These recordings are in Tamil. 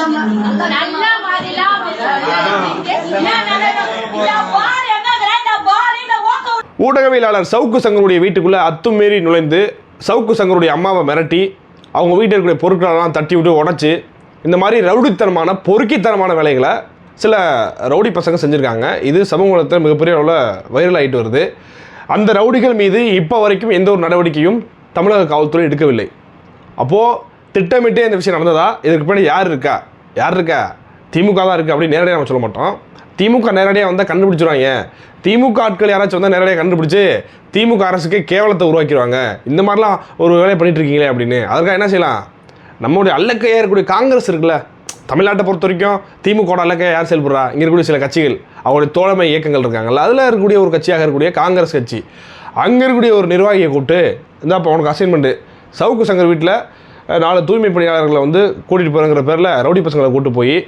நல்ல ஊடகவியலாளர் சவுக்கு சங்கருடைய வீட்டுக்குள்ளே அத்துமீறி நுழைந்து சவுக்கு சங்கருடைய அம்மாவை மிரட்டி அவங்க வீட்டில் இருக்கக்கூடிய பொருட்களெல்லாம் தட்டி விட்டு உடச்சி இந்த மாதிரி ரவுடித்தனமான பொறுக்கித்தனமான வேலைகளை சில ரவுடி பசங்க செஞ்சுருக்காங்க. இது சமூக வளத்தில் மிகப்பெரிய அளவில் வைரல் ஆகிட்டு வருது. அந்த ரவுடிகள் மீது இப்போ வரைக்கும் எந்த ஒரு நடவடிக்கையும் தமிழக காவல்துறை எடுக்கவில்லை. அப்போது திட்டமிட்டே இந்த விஷயம் நடந்ததா? இதுக்கு பின்னாடி யார் இருக்கா? யார் இருக்கா திமுக தான் இருக்குது அப்படின்னு நேரடியாக நம்ம சொல்ல மாட்டோம். திமுக நேரடியாக வந்தால் கண்டுபிடிச்சிருவாங்க. திமுக ஆட்கள் யாராச்சும் வந்தால் நேரடியாக கண்டுபிடிச்சி திமுக அரசுக்கு கேவலத்தை உருவாக்கிடுவாங்க இந்த மாதிரிலாம் ஒரு வேலையை பண்ணிட்டு இருக்கீங்களே அப்படின்னு. அதற்காக என்ன செய்யலாம்? நம்மளுடைய அல்லக்கையாக இருக்கக்கூடிய காங்கிரஸ் இருக்குல்ல தமிழ்நாட்டை பொறுத்த வரைக்கும் திமுக அல்லக்கையாக யார் செயல்படுறா? இங்கே இருக்கக்கூடிய சில கட்சிகள் அவங்களுடைய தோழமை இயக்கங்கள் இருக்காங்கல்ல அதில் இருக்கக்கூடிய ஒரு கட்சியாக இருக்கக்கூடிய காங்கிரஸ் கட்சி. அங்கே இருக்கக்கூடிய ஒரு நிர்வாகியை கூப்பிட்டு இந்த அப்போ உனக்கு அசைன்மெண்ட்டு சவுக்கு சங்கர் வீட்டில் நாலு தூய்மை பணியாளர்களை வந்து கூட்டிகிட்டு போகிறங்கிற பேரில் ரவுடி பசங்களை கூட்டு போய்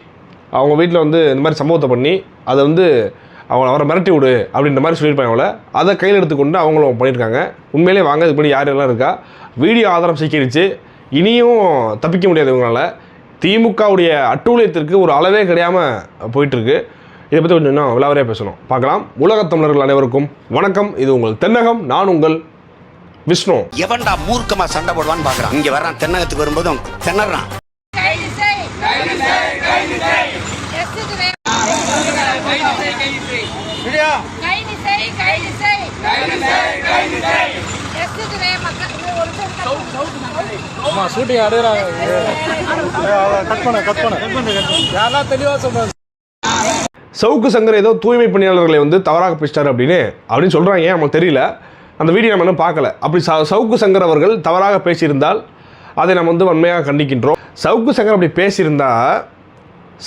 அவங்க வீட்டில் வந்து இந்த மாதிரி சம்பவத்தை பண்ணி அதை வந்து அவங்கள அவரை மிரட்டி விடு அப்படின்ற மாதிரி சொல்லியிருப்பாங்க அவளை. அதை கையில் எடுத்துக்கொண்டு அவங்களும் பண்ணியிருக்காங்க. உண்மையிலே வாங்க இதுபடி யார் யாரெல்லாம் இருக்கா? வீடியோ ஆதாரம் சீக்கிரிச்சு இனியும் தப்பிக்க முடியாது இவங்களால. திமுகவுடைய அட்டூழியத்திற்கு ஒரு அளவே கிடையாமல் போயிட்டுருக்கு. இதை பற்றி கொஞ்சம் இன்னும் விலாவரியாக பேசணும். பார்க்கலாம். உலகத் தமிழர்கள் அனைவருக்கும் வணக்கம். இது உங்கள் தென்னகம். நான் உங்கள் விஷ்ணு. எவன்டா மூர்க்கமா சண்டை போடுவான்னு பாக்குறான். இங்க வர்றான். தென்னகத்துக்கு வரும்போதும் திணறான். கைது செய். எஸ்ஸுக்கு வே- கைது செய், கைது செய். எஸ்ஸுக்கு வே மக்கள் இது ஒரு நிமிஷம் அம்மா ஷூட்டிங் அடுக்கிறாங்க கட் பண்ண கட் பண்ண. யாரெல்லாம் தெளிவாக சொல்றாங்க சவுக்கு சங்கர் ஏதோ தூய்மை பணியாளர்களை வந்து தவறாக பேசிட்டார் அப்படின்னு. அப்படின்னு சொல்கிறாங்க ஏன்? நமக்கு தெரியல. அந்த வீடியோ நம்ம இன்னும் பார்க்கல. அப்படி சவுக்கு சங்கர் அவர்கள் தவறாக பேசியிருந்தால் அதை நம்ம வந்து வன்மையாக கண்டிக்கின்றோம். சவுக்கு சங்கர் அப்படி பேசியிருந்தா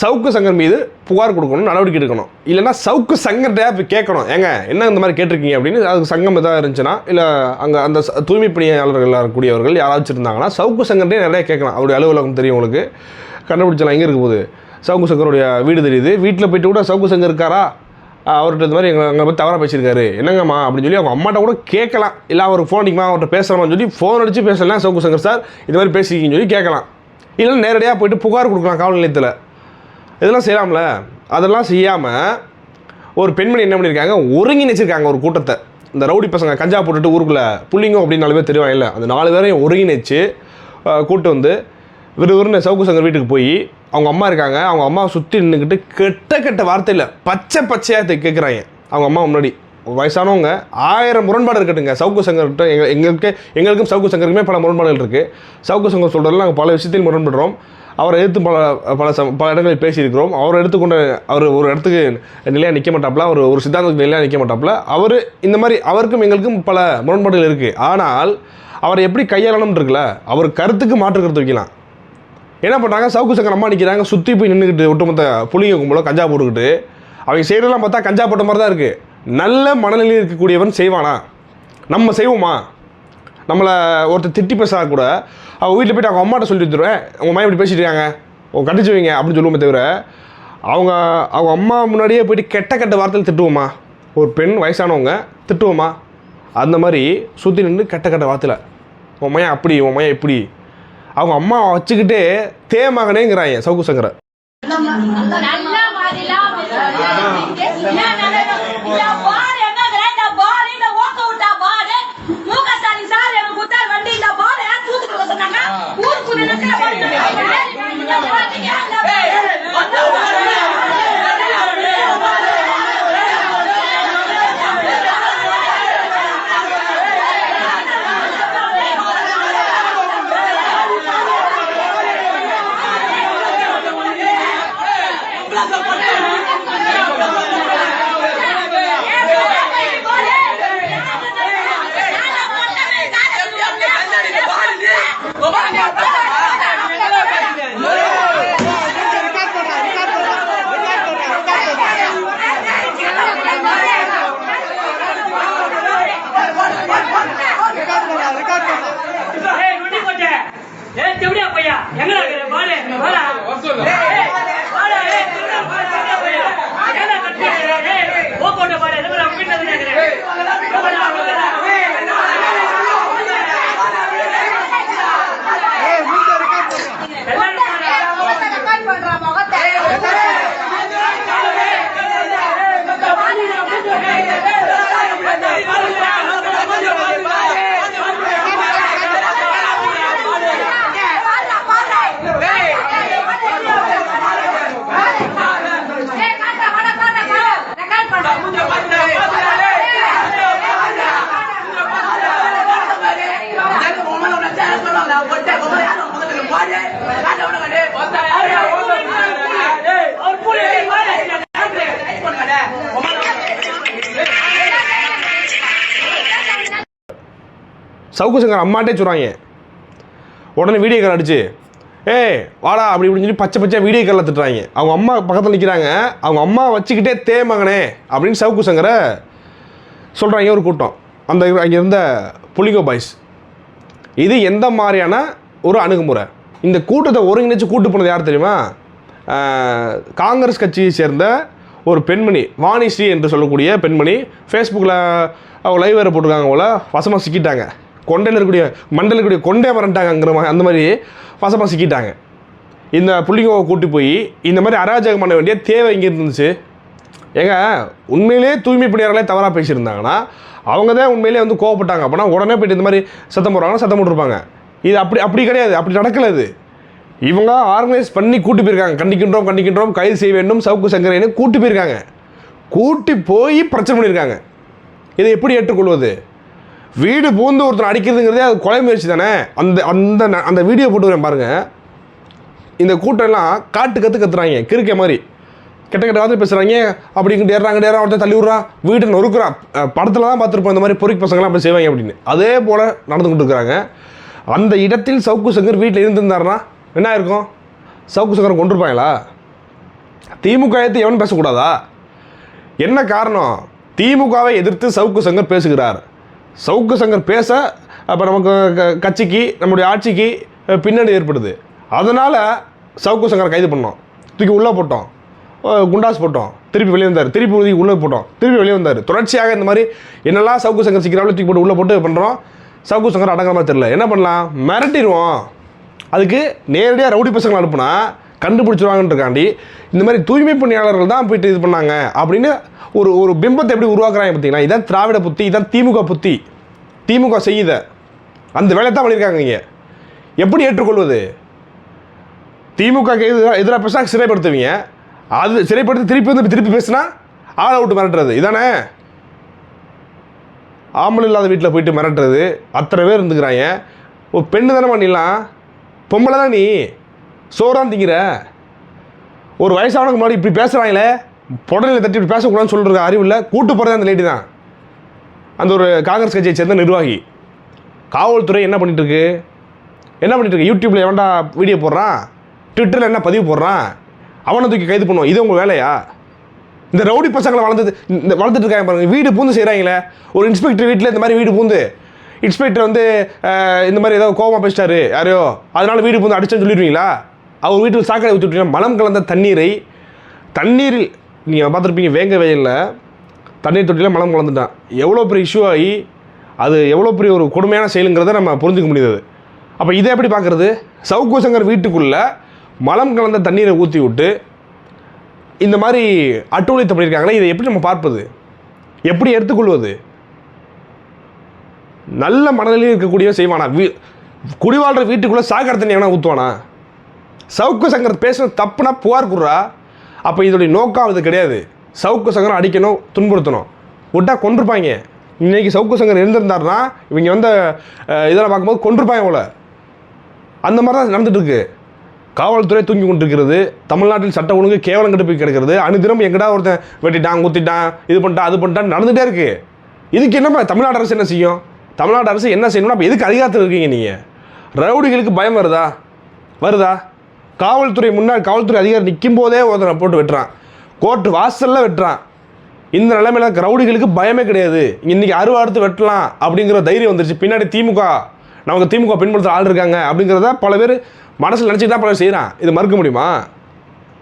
சவுக்கு சங்கர் மீது புகார் கொடுக்கணும் நடவடிக்கை எடுக்கணும். இல்லைன்னா சவுக்கு சங்கர்கிட்ட போய் கேட்கணும். ஏங்க என்ன இந்த மாதிரி கேட்டிருக்கீங்க அப்படின்னு அதுக்கு சங்கம் எதாவது இருந்துச்சுன்னா இல்லை அங்கே அந்த ச- தூய்மை பணியாளர்களாக இருக்கக்கூடியவர்கள் யாராச்சும் இருந்தாங்கன்னா சவுக்கு சங்கர்டே நிறைய கேட்கலாம். அவருடைய அலுவலகம் தெரியும் உங்களுக்கு. கண்டுபிடிச்சலாம் எங்கே இருக்க போகுது? சவுக்கு சங்கருடைய வீடு தெரியுது. வீட்டில் போயிட்டு கூட சவுக்கு சங்கர் இருக்காரா? அவர்கிட்ட இந்த மாதிரி எங்களை அங்கே போய் தவறாக பேசியிருக்காரு. என்னங்கம்மா அப்படின்னு சொல்லி அவங்க அம்மாட்ட கூட கேட்கலாம். இல்லை அவர் ஃபோன் அடிக்குமா அவர்கிட்ட பேசுகிறோம்னு சொல்லி ஃபோன் அடித்து பேசலாம் சோகு சங்கர் சார் இந்த மாதிரி பேசிக்கிங்கன்னு சொல்லி கேட்கலாம். இல்லைன்னா நேரடியாக போயிட்டு புகார் கொடுக்கலாம் காவல் நிலையத்தில். இதெல்லாம் செய்யலாம்ல? அதெல்லாம் செய்யாமல் ஒரு பெண்மணி என்ன பண்ணியிருக்காங்க? ஒருங்கிணைச்சிருக்காங்க ஒரு கூட்டத்தை. இந்த ரவுடி பசங்க கஞ்சா போட்டுட்டு ஊருக்குள்ளே புள்ளிங்கும் அப்படின்னு நாலு பேர் தெரிவாங்க இல்லை அந்த நாலு பேரையும் ஒருங்கிணைச்சு ஆஹ், கூட்டு வந்து விறுவிறுன்னு சவுக்கு சங்கர் வீட்டுக்கு போய் அவங்க அம்மா இருக்காங்க. அவங்க அம்மாவை சுற்றி நின்றுக்கிட்டு கெட்ட கெட்ட வார்த்தையில் பச்சை பச்சையாக கேட்குறாங்க அவங்க அம்மா முன்னாடி. வயசானவங்க ஆயிரம் முரண்பாடு இருக்கட்டுங்க சவுக்கு சங்கர்கிட்ட எங்கள் எங்களுக்கு எங்களுக்கும் சவுக்கு சங்கருக்குமே பல முரண்பாடுகள் இருக்குது சவுக்கு சங்கர் சொல்கிறதுல நாங்கள் பல விஷயத்தில் முரண்படுறோம். அவரை எடுத்து பல பல சம் பல இடங்களில் பேசியிருக்கிறோம். அவர் எடுத்துக்கொண்ட அவர் ஒரு இடத்துக்கு நிலையாக நிற்க மாட்டாப்புல. அவர் ஒரு சித்தாந்தத்துக்கு நிலையாக நிற்க மாட்டாப்புல. அவர் இந்த மாதிரி அவருக்கும் எங்களுக்கும் பல முரண்பாடுகள் இருக்குது ஆனால் அவரை எப்படி கையாளணும்னு இருக்குல்ல அவர் கருத்துக்கு மாற்று கருத்து வைக்கலாம். என்ன பண்ணுறாங்க சவுக்கு சங்கர் அம்மா நிற்கிறாங்க சுற்றி போய் நின்றுக்கிட்டு ஒட்டுமொத்த புளிங்க கும்பலம் கஞ்சா போட்டுக்கிட்டு. அவங்க செய்கிறதெல்லாம் பார்த்தா கஞ்சா போட்ட மாதிரி தான் இருக்குது நல்ல மனநிலையில் இருக்கக்கூடியவன் செய்வானா? நம்ம செய்வோமா? நம்மளை ஒருத்தர் திட்டி பேசுறா கூட அவள் வீட்டில் போயிட்டு அவங்க அம்மாட்ட சொல்லி வச்சுருவேன் உங்கள் மாதிரி இப்படி பேசிட்டு இருக்காங்க. உங்க கண்டிச்சு வைங்க அப்படின்னு சொல்லுவோமே தவிர அவங்க அவங்க அம்மா முன்னாடியே போயிட்டு கெட்ட கெட்ட வார்த்தையில் திட்டுவோமா? ஒரு பெண் வயசானவங்க திட்டுவோமா? அந்த மாதிரி சுற்றி நின்று கெட்ட கெட்ட வார்த்தையில் உன் மையம் அப்படி உன் மையம் இப்படி அவங்க அம்மா வச்சுக்கிட்டே தேமகனேங்கிறாங்க சவுக்கு சங்கரை நல்ல மாதிரிலாம் என்ன நடக்கும்? இந்த பால் எங்கங்கிற? இந்த பால் இந்த ஓக்க விட்டா பால் மு க ஸ்டாலின் சார் எனக்கு கொடுத்தாரு வண்டி இந்த பால் யார் தூக்கிட்டு வர சொன்னாங்க ஊருக்கு நினைக்கிற பால் இந்த பால் நீங்க அந்த ஏய் நொண்டி கொட்டை ஏய் செவடியா பையா எங்கடா இருக்கிற பாலு வாடா. வாடா ஏய் செவடியா செவடியா பையா ஏடா கட்டி ஏய் ஓ கொட்டை பாடு எதுக்குடா வீட்ல வந்து கேக்குறேன் சவுக்கு சங்கர் அம்மாட்டே சொல்கிறாங்க உடனே வீடியோ கால் அடிச்சு ஏ வாடா அப்படி இப்படின்னு சொல்லி பச்சை பச்சை வீடியோ காலில் திட்டுறாங்க. அவங்க அம்மா பக்கத்தில் நிற்கிறாங்க அவங்க அம்மா வச்சுக்கிட்டே தே மகனே அப்படின்னு சவுக்கு சங்கரை சொல்கிறாங்க ஒரு கூட்டம். அந்த அங்கே இருந்த புலிகோ பாய்ஸ். இது எந்த மாதிரியான ஒரு அணுகுமுறை? இந்த கூட்டத்தை ஒருங்கிணைச்சு கூட்டு போனது யார் தெரியுமா? காங்கிரஸ் கட்சியை சேர்ந்த ஒரு பெண்மணி வாணிஸ்ரீ என்று சொல்லக்கூடிய பெண்மணி ஃபேஸ்புக்கில் அவங்க லைவ் வேறு போட்டிருக்காங்க போல வசமாக சிக்கிட்டாங்க. கொண்டையில் இருக்கக்கூடிய மண்டல இருக்கக்கூடிய கொண்டே வரண்டாங்கிற மாதிரி அந்த மாதிரி வசமாக சிக்கிட்டாங்க. இந்த புள்ளிங்கோவை கூட்டி போய் இந்த மாதிரி அராஜகம் பண்ண வேண்டிய தேவை இங்கே இருந்துச்சு. ஏங்க உண்மையிலேயே தூய்மை பணியாளர்களே தவறாக பேசியிருந்தாங்கன்னா அவங்க தான் உண்மையிலே வந்து கோவப்பட்டாங்க. அப்படின்னா உடனே போயிட்டு இந்த மாதிரி சத்தம் போடுறாங்க சத்தம் போட்டிருப்பாங்க. இது அப்படி அப்படி கிடையாது. அப்படி நடக்கல இது. இவங்க ஆர்கனைஸ் பண்ணி கூட்டி போயிருக்காங்க. கண்டிக்கின்றோம் கண்டிக்கின்றோம் கைது செய்ய வேண்டும் சவுக்கு சங்கரேன்னு கூட்டி போயிருக்காங்க. கூட்டி போய் பிரச்சனை பண்ணியிருக்காங்க. இதை எப்படி ஏற்றுக்கொள்வது? வீடு பூந்து ஒருத்தர் அடிக்கிறதுங்கிறதே அது கொலை முயற்சி தானே? அந்த அந்த ந- அந்த வீடியோ போட்டுக்கிறேன் பாருங்கள் இந்த கூட்டம் எல்லாம் காட்டு கற்று கத்துறாங்க கிறுக்க மாதிரி. கெட்ட கெட்ட வார்த்தை பேசுகிறாங்க அப்படி இங்கிட்டு ஏறாங்க ஏறா ஒருத்தர் தள்ளி விட்றான் வீட்டை நொறுக்குறான் படத்தில் தான் பார்த்துருப்போம் இந்த மாதிரி பொறுக்கி பசங்களாம் அப்படி செய்வாங்க அப்படின்னு. அதே போல் நடந்து கொண்டு இருக்கிறாங்க. அந்த இடத்தில் சவுக்கு சங்கர் வீட்டில் இருந்திருந்தாருன்னா என்ன இருக்கும் சவுக்கு சங்கர் கொண்டிருப்பாங்களா திமுக எடுத்து எவன் பேசக்கூடாதா? என்ன காரணம்? திமுகவை எதிர்த்து சவுக்கு சங்கர் பேசுகிறார். சவுக்கு சங்கர் பேச அப்போ நமக்கு க- கட்சிக்கு நம்முடைய ஆட்சிக்கு பின்னணி ஏற்படுது. அதனால் சவுக்கு சங்கரை கைது பண்ணோம். தூக்கி உள்ளே போட்டோம். குண்டாஸ் போட்டோம். திருப்பி வெளியே வந்தார். திருப்பி உதவி உள்ளே போட்டோம். திருப்பி வெளியே வந்தார். தொடர்ச்சியாக இந்த மாதிரி என்னெல்லாம் சவுக்கு சங்கர் சிக்கிறாலும் தூக்கி போட்டு உள்ளே போட்டு பண்ணுறோம் சவுக்கு சங்கர் அடங்குற மாதிரி தெரியல. என்ன பண்ணலாம்? மிரட்டிடுவோம். அதுக்கு நேரடியாக ரவுடி பசங்களை அனுப்புனா கண்டுபிடிச்சிருவாங்கன்றக்காண்டி இந்த மாதிரி தூய்மை பணியாளர்கள் தான் போயிட்டு இது பண்ணாங்க அப்படின்னு ஒரு ஒரு பிம்பத்தை எப்படி உருவாக்குறாங்க பார்த்தீங்கன்னா இதான் திராவிட புத்தி இதான் திமுக புத்தி. திமுக செய்யுத. அந்த வேலையை தான் பண்ணியிருக்காங்க இங்கே. எப்படி ஏற்றுக்கொள்வது? திமுக எதிராக எதிராக பேசினா சிறைப்படுத்துவீங்க. அது சிறைப்படுத்தி திருப்பி வந்து திருப்பி பேசினா ஆளை விட்டு மிரட்டுறது. இதானே? ஆம்பளை இல்லாத வீட்டில் போயிட்டு மிரட்டுறது. அத்தனை பேர் இருந்துக்கிறாங்க. ஒரு பெண்ணு தானே பண்ணிடலாம் பொம்பளை தான் நீ. சோறான் திங்கிற. ஒரு வயசானவங்க முன்னாடி இப்படி பேசுகிறாங்களே புடலில் தட்டி இப்படி பேசக்கூடாதுன்னு சொல்கிற அறிவு இல்லை கூட்டு போகிறதே அந்த லேடி தான். அந்த ஒரு காங்கிரஸ் கட்சியை சேர்ந்த நிர்வாகி. காவல்துறை என்ன பண்ணிட்டுருக்கு? என்ன பண்ணிட்டுருக்கு? யூடியூப்பில் எவன்டா வீடியோ போடுறான்? ட்விட்டரில் என்ன பதிவு போடுறான்? அவனை தூக்கி கைது பண்ணுவோம். இது உங்கள் வேலையா? இந்த ரவுடி பசங்களை வளர்ந்து இந்த வளர்த்துட்டு இருக்காங்க பாருங்கள் வீடு பூந்து செய்கிறாங்களே ஒரு இன்ஸ்பெக்டர் வீட்டில் இந்த மாதிரி வீடு பூந்து இன்ஸ்பெக்டர் வந்து இந்த மாதிரி ஏதோ கோபமாக பேசிட்டாரு. யாரையோ? அதனால வீடு பூந்து அடிச்சேன்னு சொல்லிடுவீங்களா? அவர் வீட்டில் சாக்கடை ஊற்றி மலம் கலந்த தண்ணீரை தண்ணீரில் நீங்கள் பார்த்துருப்பீங்க வேங்க வெயிலில் தண்ணீர் தொட்டியில் மலம் கலந்துட்டான். எவ்வளோ பெரிய இஷ்யூ ஆகி அது எவ்வளோ பெரிய ஒரு கொடுமையான செயலுங்கிறத நம்ம புரிஞ்சுக்க முடியுது அப்போ இதை எப்படி பார்க்குறது? சவுக்குசங்கர் வீட்டுக்குள்ளே மலம் கலந்த தண்ணீரை ஊற்றி விட்டு இந்த மாதிரி அட்டூழியத்தை பண்ணியிருக்காங்களே இதை எப்படி நம்ம பார்ப்பது? எப்படி எடுத்துக்கொள்வது? நல்ல மனநிலையில் இருக்கக்கூடிய செய்வானா? வீ குடிவாழ்ற வீட்டுக்குள்ளே சாக்கடை தண்ணி எவனா ஊற்றுவானா சவுக்கு சங்கர் பேசுறது தப்புனா புகார் குடுறா. அப்போ இதோடைய நோக்கம் அது கிடையாது. சவுக்கு சங்கரம் அடிக்கணும் துன்புறுத்தணும். விட்டா கொண்டிருப்பாங்க இன்னைக்கு சவுக்கு சங்கர் இருந்திருந்தாருன்னா இவங்க வந்து இதெல்லாம் பார்க்கும்போது கொண்டிருப்பாங்க அவளை அந்த மாதிரி தான் நடந்துகிட்ருக்கு காவல்துறை தூங்கி கொண்டிருக்கிறது. தமிழ்நாட்டில் சட்ட ஒழுங்கு கேவலம் கெட்டு போய் கிடக்கிறது. அனுதினம் எங்கடா ஒருத்தன் வெட்டிட்டான் குத்திட்டான் இது பண்ணிட்டான் அது பண்ணிட்டான் நடந்துகிட்டே இருக்குது இதுக்கு என்னப்பா தமிழ்நாடு அரசு என்ன செய்யும்? தமிழ்நாடு அரசு என்ன செய்யணும்னா அப்போ எதுக்கு அதிகாரத்தில் இருக்கீங்க நீங்கள் ரவுடிகளுக்கு பயம் வருதா? வருதா? காவல்துறை முன்னாள் காவல்துறை அதிகாரி நிற்கும் போதே ஒருத்தனை போட்டு வெட்டுறான். கோர்ட் வாசல்ல வெட்டுறான். இந்த நிலைமையில ரவுடிகளுக்கு பயமே கிடையாது. இன்னைக்கு அருவா அடுத்து வெட்டலாம் அப்படிங்கிற தைரியம் வந்துருச்சு. பின்னாடி திமுக நமக்கு திமுக பின்படுத்துகிற ஆள் இருக்காங்க அப்படிங்கிறத பல பேர் மனசில் நினச்சி தான் பல பேர் செய்கிறான் இது மறுக்க முடியுமா?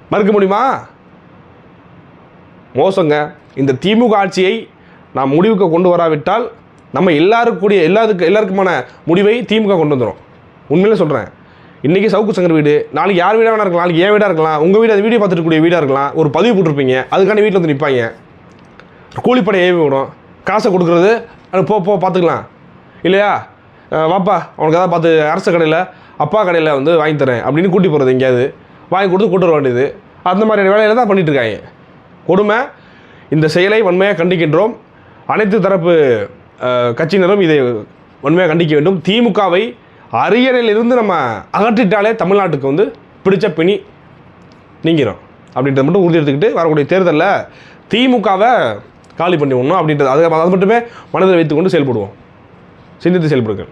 மறுக்க முடியுமா? மோசங்க. இந்த திமுக ஆட்சியை நாம் முடிவுக்கு கொண்டு வராவிட்டால் நம்ம எல்லாருக்கூடிய எல்லாத்துக்கு எல்லாருக்கு எல்லாருக்குமான முடிவை திமுக கொண்டு வந்துடும் உண்மையிலே சொல்கிறேன் இன்றைக்கி சவுக்கு சங்கர் வீடு நாளைக்கு யார் வீடாக வேணா இருக்கலாம் நாளைக்கு ஏன் வீடாக இருக்கலாம் உங்கள் வீடு அது வீடியோ பார்த்துட்டு கூடிய வீடாக இருக்கலாம் ஒரு பதிவு போட்டிருப்பீங்க. அதுக்காண்டி வீட்டில் வந்து நிற்பாங்க கூலிப்படை ஏவி விடும். காசை கொடுக்குறது அது போ போ பார்த்துக்கலாம். இல்லையா? வாப்பா உனக்கு ஏதாவது பார்த்து அரசு கடையில் அப்பா கடையில் வந்து வாங்கி தரேன் அப்படின்னு கூட்டி போகிறது எங்கேயாவது. வாங்கி கொடுத்து கூட்டு வர வேண்டியது. அந்த மாதிரியான வேலையில் தான் பண்ணிட்டு இருக்காங்க. கொடுமை. இந்த செயலை வன்மையாக கண்டிக்கின்றோம். அனைத்து தரப்பு கட்சியினரும் இதை வன்மையாக கண்டிக்க வேண்டும். திமுகவை அரியணையிலிருந்து நம்ம அகற்றிட்டாலே தமிழ்நாட்டுக்கு வந்து பிடிச்ச பிணி நீங்கிறோம் அப்படின்றத மட்டும் உறுதி எடுத்துக்கிட்டு வரக்கூடிய தேர்தலில் திமுகவை காலி பண்ணி விடணும் அப்படின்றது. அது அது மட்டுமே மனதில் வைத்துக்கொண்டு செயல்படுவோம். சிந்தித்து செயல்படுங்கள்.